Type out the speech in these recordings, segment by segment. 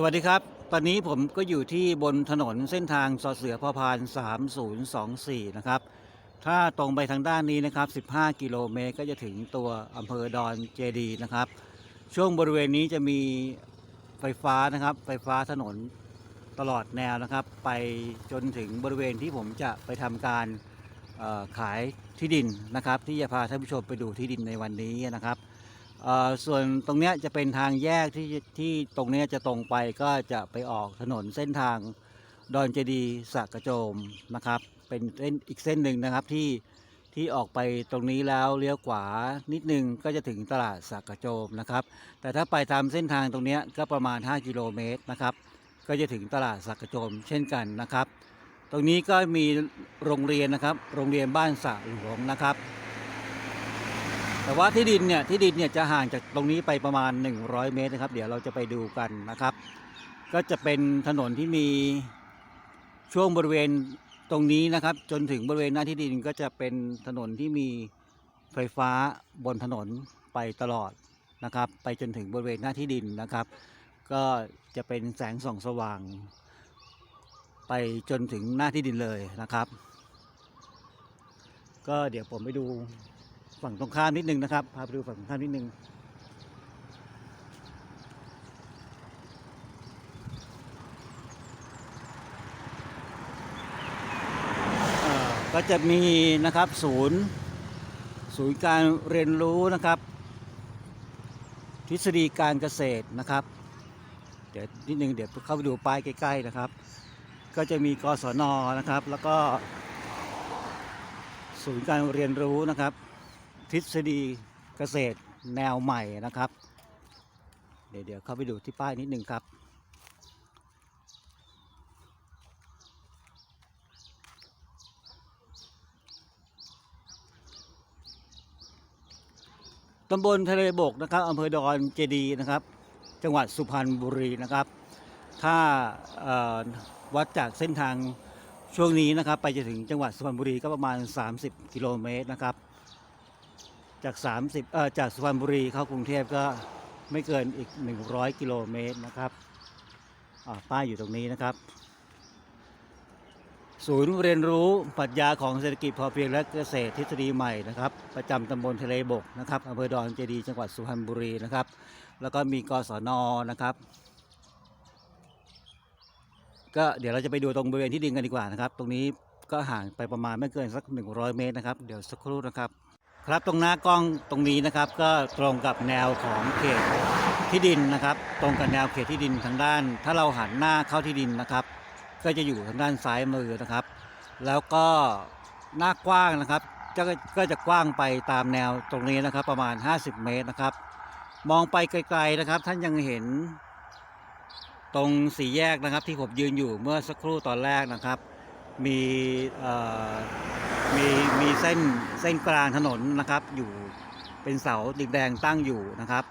สวัสดีครับ ตอนนี้ผมก็อยู่ที่บนถนนเส้นทางสอเสือพอพาน 3024 นะครับ ถ้าตรงไปทางด้านนี้นะครับ 15 กิโลเมตรก็จะถึงตัวอำเภอดอนเจดีนะครับ ช่วงบริเวณนี้จะมีไฟฟ้านะครับ ไฟฟ้าถนนตลอดแนวนะครับ ไปจนถึงบริเวณที่ผมจะไปทำการขายที่ดินนะครับ ที่จะพาท่านผู้ชมไปดูที่ดินในวันนี้นะครับ ส่วนตรงเนี้ยจะเป็นทางแยกที่ที่ตรงเนี้ยจะตรงไปก็จะไปออกถนนเส้นทางดอนเจดีสักกระโจมนะครับ เป็นเส้นอีกเส้นหนึ่งนะครับที่ที่ออกไปตรงนี้แล้วเลี้ยวขวานิดนึงก็จะถึงตลาดสักกระโจมนะครับ แต่ถ้าไปตามเส้นทางตรงนี้ก็ประมาณ 5 กิโลเมตรนะครับ ก็จะถึงตลาดสักกระโจมเช่นกันนะครับ ตรงนี้ก็มีโรงเรียนนะครับ โรงเรียนบ้านสระหลวงนะครับ แต่ว่าที่ดินเนี่ยที่ดินเนี่ยจะห่างจากตรงนี้ไปประมาณ 100 เมตรนะครับ เดี๋ยวเราจะไปดูกันนะครับ ก็จะเป็นถนนที่มีช่วงบริเวณตรงนี้นะครับ จนถึงบริเวณหน้าที่ดินก็จะเป็นถนนที่มีไฟฟ้าบนถนนไปตลอดนะครับ ไปจนถึงบริเวณหน้าที่ดินนะครับ ก็จะเป็นแสงส่องสว่าง ไปจนถึงหน้าที่ดินเลยนะครับ ก็เดี๋ยวผมไปดู ฝั่งตรงข้ามนิดนึงนะครับ พาไปดูฝั่งตรงข้ามนิดนึงเอ่อก็จะมีนะครับศูนย์ศูนย์การเรียนรู้นะครับ ทฤษฎีการเกษตรนะครับ เดี๋ยวนิดนึงเดี๋ยวเข้าไปดูป้ายใกล้ ๆนะครับ ก็จะมีกศนนะครับ แล้วก็ศูนย์การเรียนรู้นะครับ ทฤษฎีเกษตรแนวใหม่นะครับ เดี๋ยวเดี๋ยวเข้าไปดูที่ป้ายนิดนึงครับ ตำบลทะเลบกนะครับอำเภอดอนเจดีย์นะครับ จังหวัดสุพรรณบุรีนะครับ ถ้าวัดจากเส้นทางช่วงนี้นะครับ ไปจะถึงจังหวัดสุพรรณบุรีก็ประมาณ 30 กิโลเมตรนะครับ จาก 30เอ่อจากสุพรรณบุรีเข้ากรุงเทพก็ไม่เกินอีก 100 กิโลเมตรนะครับป้ายอยู่ตรงนี้นะครับ ศูนย์เรียนรู้ปรัชญาของเศรษฐกิจพอเพียงและเกษตรทฤษฎีใหม่นะครับ ประจำตำบลทะเลบกนะครับอำเภอดอนเจดีจังหวัดสุพรรณบุรีนะครับ แล้วก็มีกศนนะครับ ก็เดี๋ยวเราจะไปดูตรงบริเวณที่ดินกันดีกว่านะครับ ตรงนี้ก็ห่างไปประมาณไม่เกินสัก 100 เมตรนะครับ เดี๋ยวสักครู่นะครับ ครับตรงหน้ากล้องตรงนี้นะครับ ก็ตรงกับแนวของเขตที่ดินนะครับ ตรงกับแนวเขตที่ดินทางด้าน ถ้าเราหันหน้าเข้าที่ดินนะครับ ก็จะอยู่ทางด้านซ้ายมือนะครับ แล้วก็หน้ากว้างนะครับก็ก็จะกว้างไปตามแนวตรงนี้นะครับ ประมาณ 50 เมตรนะครับ มองไปไกลๆนะครับ ท่านยังเห็น ตรงสี่แยกนะครับ ที่ผมยืนอยู่เมื่อสักครู่ตอนแรกนะครับ มี มีมีเส้นเส้นกลางถนนนะครับ อยู่เป็นเสาแดงตั้งอยู่นะครับ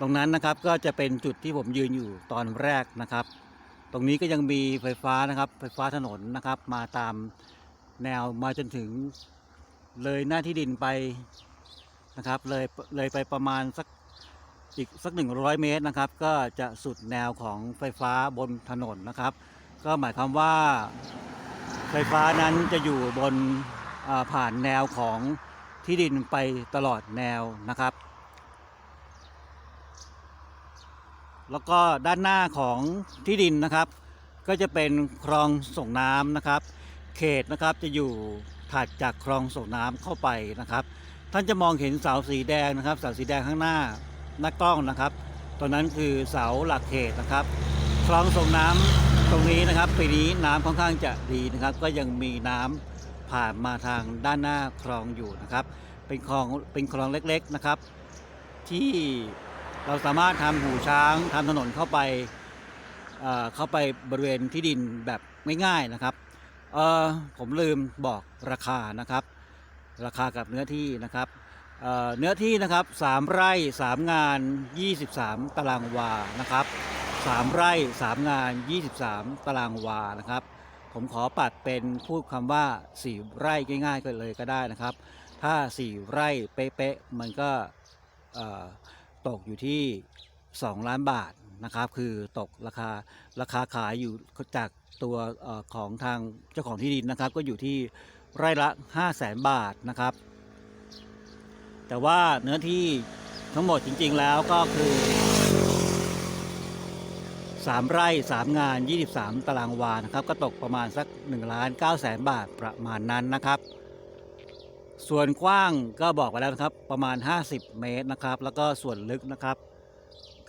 ตรงนั้นนะครับก็จะเป็นจุดที่ผมยืนอยู่ตอนแรกนะครับ ตรงนี้ก็ยังมีไฟฟ้านะครับ ไฟฟ้าถนนนะครับ มาตามแนวมาจนถึงเลยหน้าที่ดินไปนะครับ เลยเลยไปประมาณสักอีกสักหนึ่งร้อยเมตรนะครับ ก็จะสุดแนวของไฟฟ้าบนถนนนะครับ ก็หมายความว่า ไฟฟ้านั้นจะอยู่บนผ่านแนวของที่ดินไปตลอดแนวนะครับ แล้วก็ด้านหน้าของที่ดินนะครับ ก็จะเป็นคลองส่งน้ำนะครับ เขตนะครับจะอยู่ถัดจากคลองส่งน้ำเข้าไปนะครับ ท่านจะมองเห็นเสาสีแดงนะครับเสาสีแดงข้างหน้าหน้ากล้องนะครับตรงนั้นคือเสาหลักเขตนะครับ คลองส่งน้ำ ตรงนี้นะครับปีนี้น้ำค่อนข้างจะดีนะครับ ก็ยังมีน้ำผ่านมาทางด้านหน้าคลองอยู่นะครับ เป็นคลองเป็นคลองเล็กๆนะครับ ที่เราสามารถทำหูช้างทำถนนเข้าไปเเข้าไปบริเวณที่ดินแบบง่ายๆนะครับเออผมลืมบอกราคานะครับ ราคากับเนื้อที่นะครับเเนื้อที่นะครับ3ไร่ 3 งาน 23 ตารางวานะครับ 3 ไร่ 3 งาน 23 ตารางวานะครับ ผมขอปัดเป็นพูดคำว่า 4 ไร่ง่ายๆกันเลยก็ได้นะครับ ถ้า 4 ไร่เป๊ะๆมันก็ตกอยู่ที่ 2 ล้านบาทนะครับ คือตกราคาราคาขายอยู่จากตัวอของทางเจ้าของที่ดินนะครับ ก็อยู่ที่ไร่ละ 5 0 0แสนบาทนะครับ แต่ว่าเนื้อที่ทั้งหมดจริงๆแล้วก็คือ 3 ไร่ 3 งาน 23 ตารางวานะครับ ก็ตกประมาณสัก1ล้าน9แสนบาทประมาณนั้นนะครับ ส่วนกว้างก็บอกไปแล้วนะครับ ประมาณ 50 เมตรนะครับ แล้วก็ส่วนลึกนะครับ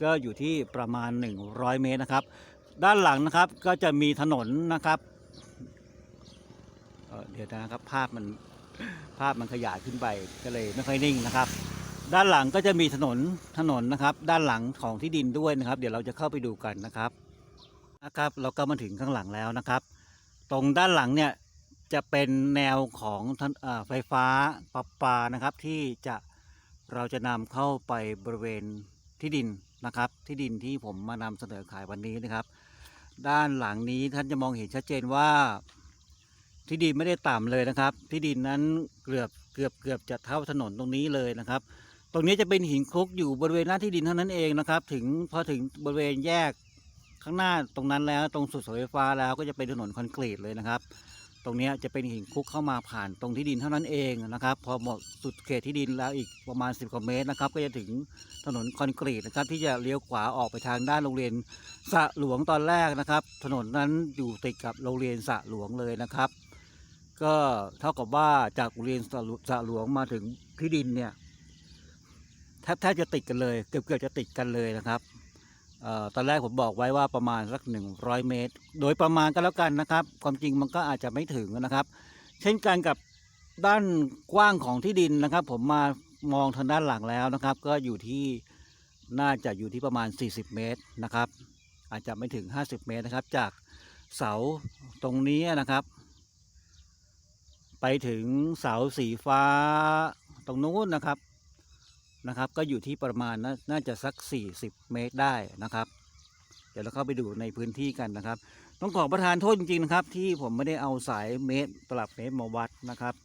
ก็อยู่ที่ประมาณ 100 เมตรนะครับ ด้านหลังนะครับก็จะมีถนนนะครับเเดี๋ยวนะครับภาพมันภาพมันขยายขึ้นไปก็เลยไม่ค่อยนิ่งนะครับ ด้านหลังก็จะมีถนนถนนนะครับ ด้านหลังของที่ดินด้วยนะครับ เดี๋ยวเราจะเข้าไปดูกันนะครับนะครับ เราก็มาถึงข้างหลังแล้วนะครับ ตรงด้านหลังเนี่ยจะเป็นแนวของไฟฟ้าประปานะครับ ที่จะเราจะนำเข้าไปบริเวณที่ดินนะครับ ที่ดินที่ผมมานำเสนอขายวันนี้นะครับ ด้านหลังนี้ท่านจะมองเห็นชัดเจนว่าที่ดินไม่ได้ต่ำเลยนะครับ ที่ดินนั้นเกือบเกือบเกือบจะเท่าถนนตรงนี้เลยนะครับ ตรงนี้จะเป็นหินคลุกอยู่บริเวณหน้าที่ดินเท่านั้นเองนะครับ ถึงพอถึงบริเวณแยกข้างหน้าตรงนั้นแล้วตรงสุดเสาไฟฟ้าแล้วก็จะเป็นถนนคอนกรีตเลยนะครับ ตรงนี้จะเป็นหินคลุกเข้ามาผ่านตรงที่ดินเท่านั้นเองนะครับ พอหมดสุดเขตที่ดินแล้วอีกประมาณ 10กว่าเมตรนะครับ ก็จะถึงถนนคอนกรีตนะครับ ที่จะเลี้ยวขวาออกไปทางด้านโรงเรียนสระหลวงตอนแรกนะครับ ถนนนั้นอยู่ติดกับโรงเรียนสระหลวงเลยนะครับ ก็เท่ากับว่าจากโรงเรียนสระหลวงสระหลวงมาถึงที่ดินเนี่ย แทบแทบจะติดกันเลย เกือบเกือบจะติดกันเลยนะครับออตอนแรกผมบอกไว้ว่าประมาณสัก 100 เมตร โดยประมาณก็แล้วกันนะครับ ความจริงมันก็อาจจะไม่ถึงนะครับ เช่นกันกับด้านกว้างของที่ดินนะครับ ผมมามองทางด้านหลังแล้วนะครับ ก็อยู่ที่น่าจะอยู่ที่ประมาณ 40 เมตรนะครับ อาจจะไม่ถึง 50 เมตรนะครับ จากเสาตรงนี้นะครับ ไปถึงเสาสีฟ้าตรงนู้นนะครับ นะครับ ก็อยู่ที่ประมาณน่าจะสัก 40 เมตรได้นะครับ เดี๋ยวเราเข้าไปดูในพื้นที่กันนะครับ ต้องขอประทานโทษจริงๆนะครับ ที่ผมไม่ได้เอาสายเมตรตลับเมตรมาวัดนะครับ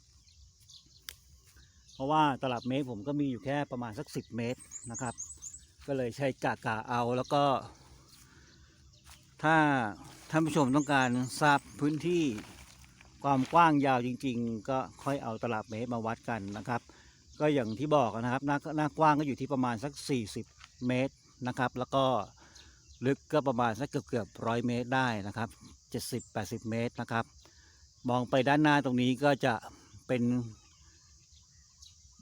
เพราะว่าตลับเมตรผมก็มีอยู่แค่ประมาณสัก 10 เมตรนะครับ ก็เลยใช้กะกะเอาแล้วก็ ถ้าท่านผู้ชมต้องการทราบพื้นที่ความกว้างยาวจริง ๆ ก็ค่อยเอาตลับเมตรมาวัดกันนะครับ ก็อย่างที่บอกนะครับ หน้าหน้ากว้างก็อยู่ที่ประมาณสัก 40 เมตรนะครับ แล้วก็ลึกก็ประมาณสักเกือบเกือบร้อยเมตรได้นะครับ 70-80 เมตรนะครับ มองไปด้านหน้าตรงนี้ก็จะเป็น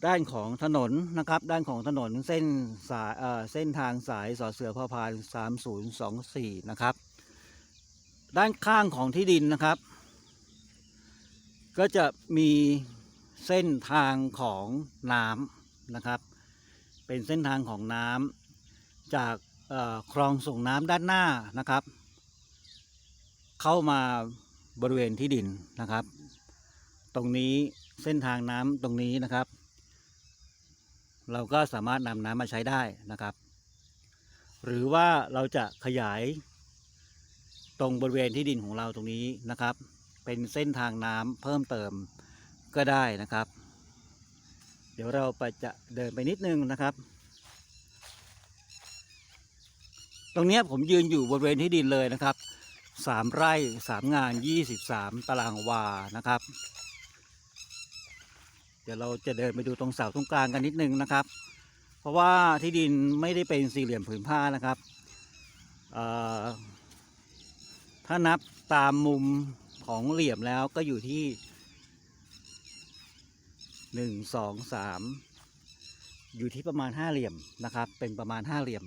ด้านของถนนนะครับ ด้านของถนนเส้นสายเอ่อเส้นทางสายสอเสือพอพาน 3024 นะครับ ด้านข้างของที่ดินนะครับ ก็จะมี เส้นทางของน้ำนะครับ เป็นเส้นทางของน้ำจากคลองส่งน้ำด้านหน้านะครับ เข้ามาบริเวณที่ดินนะครับ ตรงนี้เส้นทางน้ำตรงนี้นะครับ เราก็สามารถนำน้ำมาใช้ได้นะครับ หรือว่าเราจะขยายตรงบริเวณที่ดินของเราตรงนี้นะครับ เป็นเส้นทางน้ำเพิ่มเติม ก็ได้นะครับ เดี๋ยวเราไปจะเดินไปนิดนึงนะครับ ตรงนี้ผมยืนอยู่บริเวณที่ดินเลยนะครับสามไร่สามงานยี่สิบสามตารางวานะครับ เดี๋ยวเราจะเดินไปดูตรงเสาตรงกลางกันนิดนึงนะครับ เพราะว่าที่ดินไม่ได้เป็นสี่เหลี่ยมผืนผ้านะครับถ้านับตามมุมของเหลี่ยมแล้วก็อยู่ที่ หนึ่งสองสามอยู่ที่ประมาณห้าเหลี่ยมนะครับ เป็นประมาณห้าเหลี่ยม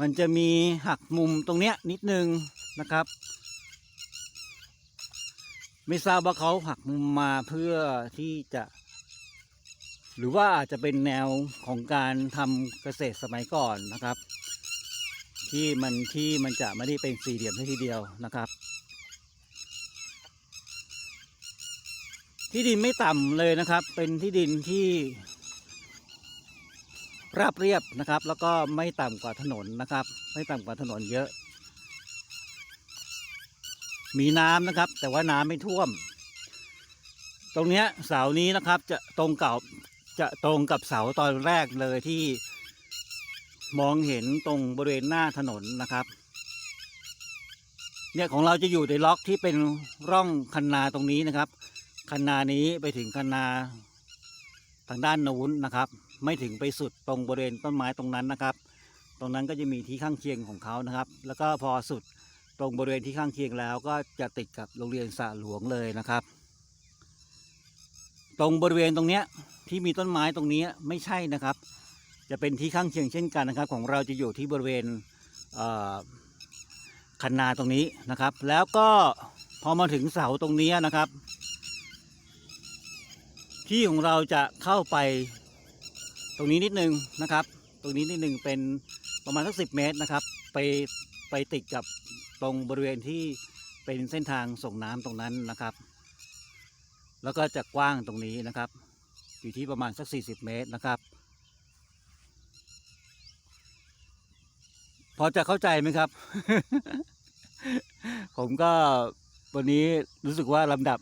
มันจะมีหักมุมตรงเนี้ยนิดนึงนะครับ ไม่ทราบว่าเขาหักมุมมาเพื่อที่จะ หรือว่าอาจจะเป็นแนวของการทำเกษตรสมัยก่อนนะครับ ที่มันที่มันจะไม่ได้เป็นสี่เหลี่ยมทีเดียวนะครับ ที่ดินไม่ต่ำเลยนะครับ เป็นที่ดินที่ ราบเรียบนะครับ แล้วก็ไม่ต่ำกว่าถนนนะครับ ไม่ต่ำกว่าถนนเยอะ มีน้ำนะครับ แต่ว่าน้ำไม่ท่วม ตรงเนี้ยเสานี้นะครับ จะตรงเกับจะตรงกับเสาตอนแรกเลยที่มองเห็นตรงบริเวณหน้าถนนนะครับ เนี่ยของเราจะอยู่ในล็อกที่เป็นร่องคันนาตรงนี้นะครับ คันนานี้ไปถึงคันนาทางด้านนู้นนะครับ ไม่ถึงไปสุดตรงบริเวณต้นไม้ตรงนั้นนะครับ ตรงนั้นก็จะมีที่ข้างเคียงของเขานะครับ แล้วก็พอสุดตรงบริเวณที่ข้างเคียงแล้วก็จะติดกับโรงเรียนสระหลวงเลยนะครับ ตรงบริเวณตรงเนี้ยที่มีต้นไม้ตรงนี้ไม่ใช่นะครับ จะเป็นที่ข้างเคียงเช่นกันนะครับ ของเราจะอยู่ที่บริเวณคันนาตรงนี้นะครับ แล้วก็พอมาถึงเสาตรงนี้นะครับ ที่ของเราจะเข้าไป ตรงนี้นิดนึงนะครับ ตรงนี้นิดนึงเป็นประมาณสักสิเมตรนะครับ ไปไปติดกับตรงบริเวณที่เป็นเส้นทางส่งน้ำตรงนั้นนะครับ แล้วก็จะกว้างตรงนี้นะครับ อยู่ที่ประมาณสัก 40 เมตรนะครับ พอจะเข้าใจไหมครับ ผมก็วันนี้รู้สึกว่าลำดับ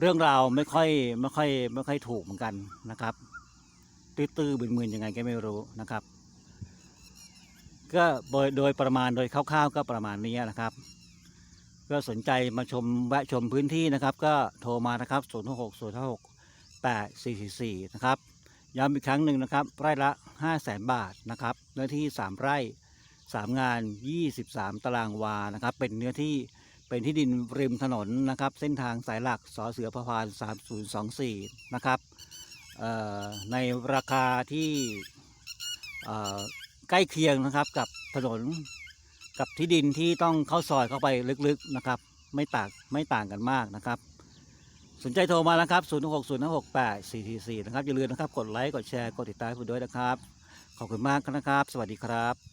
เรื่องราวไม่ค่อยไม่ค่อยไม่ค่อยถูกเหมือนกันนะครับ ตื้อๆบึนๆยังไงก็ไม่รู้นะครับ ก็โดยโดยประมาณโดยคร่าวๆก็ประมาณนี้นะครับ ก็สนใจมาชมแวะชมพื้นที่นะครับ ก็โทรมานะครับ0 6 6 0 5 6 8 4 4 4นะครับย้ำอีกครั้งหนึ่งนะครับ ไร่ละ 5 0 0แสนบาทนะครับเนื้อที่ 3 ไร่ 3 งาน 23 ตารางวานะครับ เป็นเนื้อที่ เป็นที่ดินริมถนนนะครับ เส้นทางสายหลักสอเสือพะพาน 3024 นะครับในราคาที่ใกล้เคียงนะครับกับถนนกับที่ดินที่ต้องเข้าซอยเข้าไปลึกๆนะครับ ไม่ต่างไม่ต่างกันมากนะครับ สนใจโทรมาแล้วครับ 0 6 0 5 6 8 4 4 4 นะครับ อย่าลืมนะครับ กดไลค์ กดแชร์ กดติดตามให้ผมด้วยนะครับ ขอบคุณมากนะครับ สวัสดีครับ